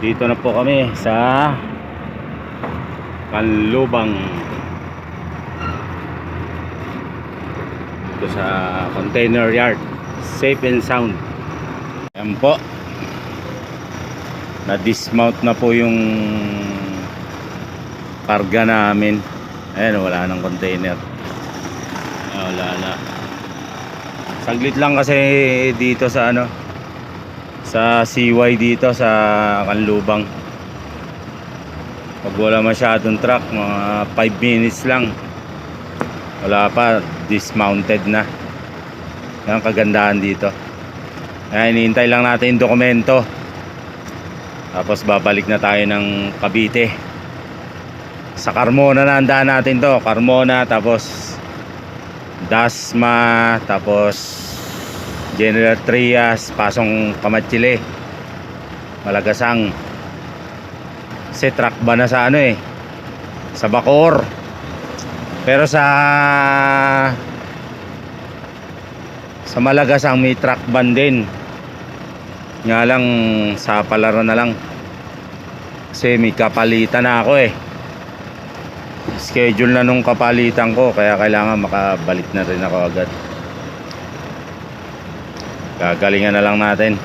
Dito na po kami sa Kanlubang. Dito sa container yard. Safe and sound. Ayan po. Na-dismount na po yung karga namin. Ayan, wala nang container. Ah, Wala na. Saglit lang kasi dito sa ano sa CY dito sa Kanlubang. Pag wala masyadong truck, mga 5 minutes lang. Wala pa, dismounted na. Yan ang kagandahan dito. Ayan, hinihintay lang natin yung dokumento. Tapos babalik na tayo ng Cavite. Sa Carmona na ang daan natin to. Carmona, tapos Dasma, tapos General Trias, Pasong Kamatsile, Malagasang. Kasi truck ba na sa ano eh, sa Bacoor. Pero sa sa Malagasang may truck ban din. Nga lang sa palaran na lang. Kasi may kapalitan na ako eh. Schedule na nung kapalitan ko kaya kailangan makabalik na rin ako agad. Gagalingan na lang natin.